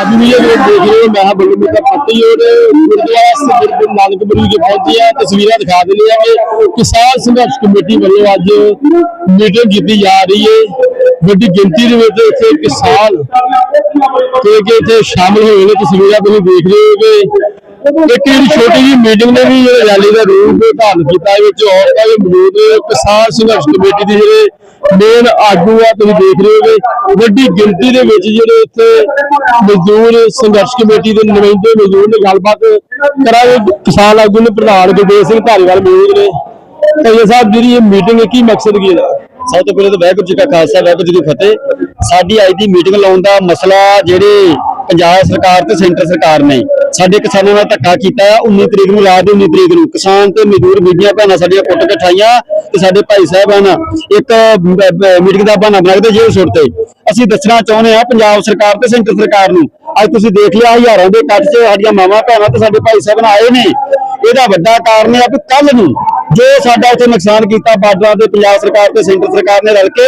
ਅੱਜ ਵੀ ਇਹ ਦੇਖ ਰਹੇ ਹੋ, ਮੈਂ ਹਾਂ ਬੱਲੂ ਮੇਰਾ ਪੱਤੀ ਔਰ ਗੁਰਦੁਆਰਾ ਸ੍ਰੀ ਗੁਰੂ ਨਾਨਕ ਬਰੀ ਕੇ ਪਹੁੰਚੇ ਆ। ਤਸਵੀਰਾਂ ਦਿਖਾ ਦਿੰਦੇ ਆ ਕਿ ਕਿਸਾਨ ਸੰਘਰਸ਼ ਕਮੇਟੀ ਵੱਲੋਂ ਅੱਜ ਮੀਟਿੰਗ ਕੀਤੀ ਜਾ ਰਹੀ ਹੈ। ਵੱਡੀ ਗਿਣਤੀ ਦੇ ਵਿੱਚ ਇੱਥੇ ਕਿਸਾਨ ਤੇ ਕਿ ਇੱਥੇ ਸ਼ਾਮਲ ਹੋਏ ਨੇ। ਤਸਵੀਰਾਂ ਤੁਸੀਂ ਦੇਖ ਰਹੇ ਹੋ ਕਿ ਇੱਕ ਜਿਹੜੀ ਛੋਟੀ ਜਿਹੀ ਮੀਟਿੰਗ ਨੇ ਵੀ ਇਹ ਰੈਲੀ ਦਾ ਰੂਪ ਧਾਰਨ ਕੀਤਾ ਵਿੱਚ ਔਰਤਾਂ ਵੀ ਮੌਜੂਦ ਕਿਸਾਨ ਸੰਘਰਸ਼ ਕਮੇਟੀ ਦੇ ਜਿਹੜੇ ਮੇਨ ਆਗੂ ਆ, ਤੁਸੀਂ ਦੇਖ ਰਹੇ ਹੋਗੇ। ਵੱਡੀ ਗਿਣਤੀ ਦੇ ਵਿੱਚ ਜਿਹੜੇ ਇੱਥੇ ਮਜ਼ਦੂਰ ਸੰਘਰਸ਼ ਕਮੇਟੀ ਦੇ ਨੁਮਾਇੰਦੇ ਮਜ਼ਦੂਰ ਨੇ ਗੱਲਬਾਤ ਕਰਾਂਗੇ ਕਿਸਾਨ ਆਗੂ ਨੇ ਪ੍ਰਧਾਨ ਗੁਰਦੇਵ ਸਿੰਘ ਧਾਰੀਵਾਲ ਮੌਜੂਦ ਨੇ। ਤਾਂ ਸਾਹਿਬ, ਜਿਹੜੀ ਇਹ ਮੀਟਿੰਗ ਹੈ, ਕੀ ਮਕਸਦ ਕੀ ਹੈ? ਸਭ ਤੋਂ ਪਹਿਲਾਂ ਤਾਂ ਵਾਹਿਗੁਰੂ ਜੀ ਕਾ ਖਾਲਸਾ, ਵਾਹਿਗੁਰੂ ਜੀ ਕੀ ਫਤਿਹ। ਸਾਡੀ ਅੱਜ ਦੀ ਮੀਟਿੰਗ ਲਾਉਣ ਦਾ ਮਸਲਾ ਜਿਹੜੇ ਪੰਜਾਬ ਸਰਕਾਰ ਤੇ ਸੈਂਟਰ ਸਰਕਾਰ ਨੇ ਸਾਡੇ ਕਿਸਾਨਾਂ ਨਾਲ ਧੱਕਾ ਕੀਤਾ ਆ 19 ਤਰੀਕ ਨੂੰ, ਰਾਤ ਦੀ 19 ਤਰੀਕ ਨੂੰ ਕਿਸਾਨ ਤੇ ਮਜ਼ਦੂਰ ਬੀਬੀਆਂ ਭੈਣਾਂ ਸਾਡੀਆਂ ਕੁੱਟ ਕੇ ਠਾਈਆਂ ਤੇ ਸਾਡੇ ਭਾਈ ਸਾਹਿਬਾਨ ਇੱਕ ਮੀਟਿੰਗ ਦਾ ਬਹਾਨਾ ਬਣਾ ਕੇ ਜੇਲ੍ਹ ਸੁੱਟਤੇ ਅਸੀਂ ਦੱਸਣਾ ਚਾਹੁੰਦੇ ਆ ਪੰਜਾਬ ਸਰਕਾਰ ਤੇ ਸੈਂਟਰ ਸਰਕਾਰ ਨੂੰ, ਅੱਜ ਤੁਸੀਂ ਦੇਖ ਲਿਆ ਹਜ਼ਾਰਾਂ ਦੇ ਇਕੱਠ 'ਚ ਸਾਡੀਆਂ ਮਾਵਾਂ ਭੈਣਾਂ ਤੇ ਸਾਡੇ ਭਾਈ ਸਾਹਿਬਾਨ ਆਏ ਨੇ। ਇਹਦਾ ਵੱਡਾ ਕਾਰਨ ਇਹ ਆ ਕੱਲ ਨੂੰ ਜੋ ਸਾਡਾ ਇੱਥੇ ਨੁਕਸਾਨ ਕੀਤਾ ਬਾਰਡਰਾਂ ਤੇ ਪੰਜਾਬ ਸਰਕਾਰ ਤੇ ਸੈਂਟਰ ਸਰਕਾਰ ਨੇ ਰਲ ਕੇ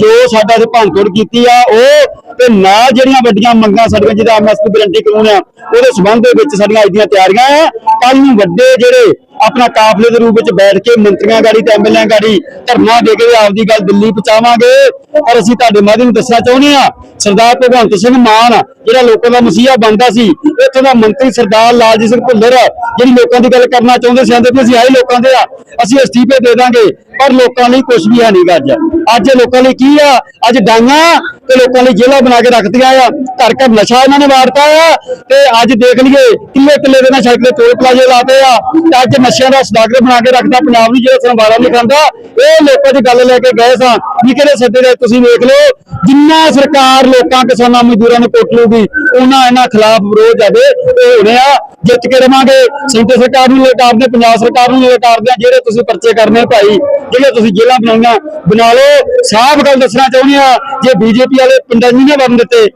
ਜੋ ਸਾਡਾ ਉੱਥੇ ਭੰਨਤੋੜ ਕੀਤੀ ਆ, ਉਹ ਤੇ ਨਾ ਜਿਹੜੀਆਂ ਵੱਡੀਆਂ ਮੰਗਾਂ ਸਾਡੀਆਂ, ਜਿਹਦਾ ਐਮਐਸਪੀ ਗਰੰਟੀ ਕਾਨੂੰਨ ਆ, ਉਹਦੇ ਸਬੰਧ ਦੇ ਵਿੱਚ ਸਾਡੀਆਂ ਅੱਜ ਦੀਆਂ ਤਿਆਰੀਆਂ ਆ। ਕੱਲ ਨੂੰ ਵੱਡੇ ਜਿਹੜੇ ਆਪਣਾ ਕਾਫਲੇ ਦੇ ਰੂਪ ਵਿੱਚ ਬੈਠ ਕੇ ਮੰਤਰੀਆਂ ਗਾੜੀ ਤੇ ਐਮਐਲਏ ਗਾੜੀ ਧਰਨਾ ਦੇ ਕੇ ਆਪਦੀ ਗੱਲ ਦਿੱਲੀ ਪਹੁੰਚਾਵਾਂਗੇ। ਔਰ ਅਸੀਂ ਤੁਹਾਡੇ ਮਾਧਿਅਮ ਦੱਸਣਾ ਚਾਹੁੰਦੇ ਆ ਸਰਦਾਰ ਭਗਵੰਤ ਸਿੰਘ ਮਾਨ, ਜਿਹੜਾ ਲੋਕਾਂ ਦਾ ਮਸੀਹਾ ਬਣਦਾ ਸੀ, ਇੱਥੋਂ ਦਾ ਮੰਤਰੀ ਸਰਦਾਰ ਲਾਲਜੀਤ ਸਿੰਘ ਭੁੱਲਰ, ਜਿਹੜੀ ਲੋਕਾਂ ਦੀ ਗੱਲ ਕਰਨਾ ਚਾਹੁੰਦੇ ਸੀ ਆਂਦੇ ਵੀ ਅਸੀਂ ਆਏ ਲੋਕਾਂ ਦੇ ਆ, ਅਸੀਂ ਅਸਤੀਫੇ ਦੇ ਦਾਂਗੇ, ਪਰ ਲੋਕਾਂ ਲਈ ਕੁਝ ਵੀ ਹੈ ਨਹੀਂ ਗੱਜ ਅੱਜ ਲੋਕਾਂ ਲਈ ਕੀ ਆ? ਅੱਜ ਡਾਂਗਾ ਤੇ ਲੋਕਾਂ ਲਈ ਜੇਲ੍ਹਾਂ ਬਣਾ ਕੇ ਰੱਖਦੀਆਂ ਆ। ਘਰ ਘਰ ਨਸ਼ਾ ਇਹਨਾਂ ਨੇ ਵਾਰਤਾ ਆ ਤੇ ਅੱਜ ਦੇਖ ਲਈਏ ਕਿੱਲੇ ਕਿੱਲੇ ਦੇ ਨਾਲ ਸੜਕ ਤੇ ਟੋਲ ਪਲਾਜ਼ੇ ਲਾਤੇ ਆ। ਤੇ ਅੱਜ ਨਸ਼ਿਆਂ ਦਾ ਸਦਾਗਰ ਬਣਾ ਕੇ ਰੱਖਦਾ ਪੰਜਾਬ ਨੂੰ ਜਿਹੜਾ ਸੰਵਾਰਾ ਨਹੀਂ ਖਾਂਦਾ। ਇਹ ਲੋਕਾਂ ਦੀ ਗੱਲ ਲੈ ਕੇ ਗਏ ਸਾਂ ਵੀ ਕਿਹੜੇ ਸੱਦੇ ਦੇ ਤੁਸੀਂ ਵੇਖ ਲਓ। ਜਿੰਨਾ ਸਰਕਾਰ ਲੋਕਾਂ ਕਿਸਾਨਾਂ ਮਜ਼ਦੂਰਾਂ ਨੂੰ ਕੁੱਟ ਲੂਗੀ ਉਹਨਾਂ ਇਹਨਾਂ ਖਿਲਾਫ ਵਿਰੋਧ ਜਾਦੇ ਇਹ ਹੋਣੇ ਆ। ਜਿੱਤ ਕੇ ਰਵਾਂਗੇ। ਸੈਂਟਰ ਸਰਕਾਰ ਨੂੰ ਲੇਟਾਰਦੇ ਪੰਜਾਬ ਸਰਕਾਰ ਨੂੰ ਲੇਟਾਰਦੇ ਆ, ਜਿਹੜੇ ਤੁਸੀਂ ਪਰਚੇ ਕਰਨੇ ਭਾਈ, ਜਿਹੜੇ ਤੁਸੀਂ ਜੇਲ੍ਹਾਂ ਬਣਾਈਆਂ, ਬਣਾ ਲਓ। ਸਾਫ਼ ਗੱਲ ਦੱਸਣਾ ਚਾਹੁੰਦੇ ਆ, ਜੇ ਬੀਜੇਪੀ ਵਾਲੇ ਪਿੰਡਾਂ ਨਹੀਂ ਨਾ ਦਿੱਤੇ,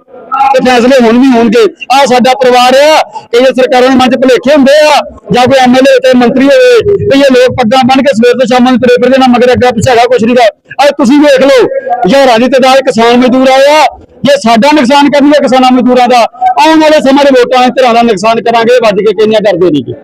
ਤੇ ਫੈਸਲੇ ਹੁਣ ਵੀ ਹੋਣਗੇ। ਆ ਸਾਡਾ ਪਰਿਵਾਰ ਆ ਕਈ ਸਰਕਾਰਾਂ ਦੇ ਮਨ 'ਚ ਭੁਲੇਖੇ ਹੁੰਦੇ ਆ, ਜਾਂ ਕੋਈ ਐਮਐਲਏ ਤੇ ਮੰਤਰੀ ਹੋਵੇ ਤੇ ਇਹ ਲੋਕ ਪੱਗਾਂ ਬੰਨ ਕੇ ਸਵੇਰ ਤੋਂ ਸ਼ਾਮਾਂ ਨੂੰ ਤੁਰੇ ਫਿਰਦੇ ਨਾ ਮਗਰ ਅੱਗਾ ਪਿੱਛੇ ਹੈਗਾ ਕੁਛ ਨਹੀਂਗਾ ਅੱਜ ਤੁਸੀਂ ਵੇਖ ਲਓ, ਹਜ਼ਾਰਾਂ ਦੀ ਤਾਦਾਦ ਕਿਸਾਨ ਮਜ਼ਦੂਰ ਆਏ ਆ ਜੇ ਸਾਡਾ ਨੁਕਸਾਨ ਕਰਨਗੇ ਕਿਸਾਨਾਂ ਮਜ਼ਦੂਰਾਂ ਦਾ, ਆਉਣ ਵਾਲੇ ਸਮੇਂ ਦੇ ਵੋਟਾਂ ਦੇ ਧਿਰਾਂ ਦਾ ਨੁਕਸਾਨ ਕਰਾਂਗੇ, ਵੱਜ ਕੇ ਕਿੰਨੀਆਂ ਡਰਦੇ ਨਹੀਂਗੇ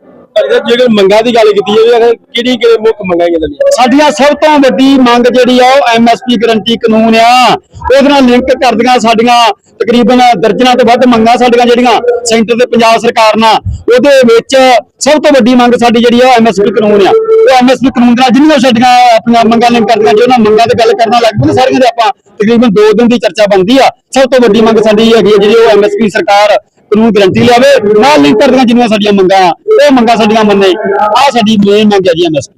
ਜੇਕਰ ਮੰਗਾਂ ਦੀ ਗੱਲ ਕੀਤੀ ਜਾਵੇ ਕਿਹੜੀ ਕਿਹੜੀ ਮੁੱਖ ਮੰਗਾਂ ਇਹਨਾਂ ਸਾਡੀਆਂ ਸਭ ਤੋਂ ਵੱਡੀ ਮੰਗ ਜਿਹੜੀ ਆ, ਉਹ ਐਮਐਸਪੀ ਗਰੰਟੀ ਕਾਨੂੰਨ ਆ। ਉਹਦੇ ਨਾਲ ਲਿੰਕ ਕਰਦੀਆਂ ਸਾਡੀਆਂ ਤਕਰੀਬਨ ਦਰਜਨਾਂ ਤੋਂ ਵੱਧ ਮੰਗਾਂ ਸਾਡੀਆਂ ਜਿਹੜੀਆਂ ਸੈਂਟਰ ਤੇ ਪੰਜਾਬ ਸਰਕਾਰ ਨਾਲ। ਉਹਦੇ ਵਿੱਚ ਸਭ ਤੋਂ ਵੱਡੀ ਮੰਗ ਸਾਡੀ ਜਿਹੜੀ ਆ ਐਮਐਸਪੀ ਕਾਨੂੰਨ ਆ। ਉਹ ਐਮਐਸਪੀ ਕਾਨੂੰਨ ਨਾਲ ਜਿੰਨੀਆਂ ਸਾਡੀਆਂ ਆਪਣੀਆਂ ਮੰਗਾਂ ਲਿੰਕ ਕਰਦੀਆਂ, ਜੇ ਉਹਨਾਂ ਮੰਗਾਂ ਤੇ ਗੱਲ ਕਰਨ ਲੱਗ ਪਏ ਸਾਰੀਆਂ ਦੇ ਆਪਾਂ ਤਕਰੀਬਨ 2 ਦਿਨ ਦੀ ਚਰਚਾ ਬਣਦੀ ਆ। ਸਭ ਤੋਂ ਵੱਡੀ ਮੰਗ ਸਾਡੀ ਹੈਗੀ ਆ ਜਿਹੜੀ ਉਹ ਐਮਐਸਪੀ ਸਰਕਾਰ ਕਾਨੂੰਨ ਗਰੰਟੀ ਲਿਆਵੇ। ਨਾਲ ਲਿੰਕ ਕਰਦੀਆਂ ਜਿੰਨੀਆਂ ਸਾਡੀਆਂ ਮੰਗਾਂ ਆ। ਉਹ ਮੰਗਾਂ ਸਾਡੀਆਂ ਮੰਨੇ। ਆ ਸਾਡੀ ਮੇਨ ਮੰਗ ਹੈ ਜੀ ਐਮਐਸਪੀ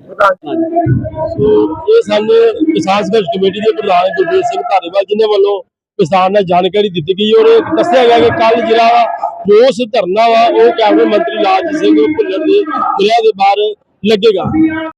ਇਹ ਸਾਨੂੰ ਕਿਸਾਨ ਸੰਘਰਸ਼ ਕਮੇਟੀ ਦੇ ਪ੍ਰਧਾਨ ਗੁਰਦੇਵ ਸਿੰਘ ਧਾਰੀਵਾਲ ਜਿਨ੍ਹਾਂ ਵੱਲੋਂ ਕਿਸਾਨ ਨਾਲ ਜਾਣਕਾਰੀ ਦਿੱਤੀ ਗਈ ਔਰ ਦੱਸਿਆ ਗਿਆ ਕਿ ਕੱਲ ਜਿਹੜਾ ਰੋਸ ਧਰਨਾ ਵਾ, ਉਹ ਕੈਬਨਿਟ ਮੰਤਰੀ ਲਾਲਜੀਤ ਸਿੰਘ ਭੁੱਲਰ ਦੇ ਜ਼ਿਲ੍ਹੇ ਦੇ ਬਾਹਰ ਲੱਗੇਗਾ।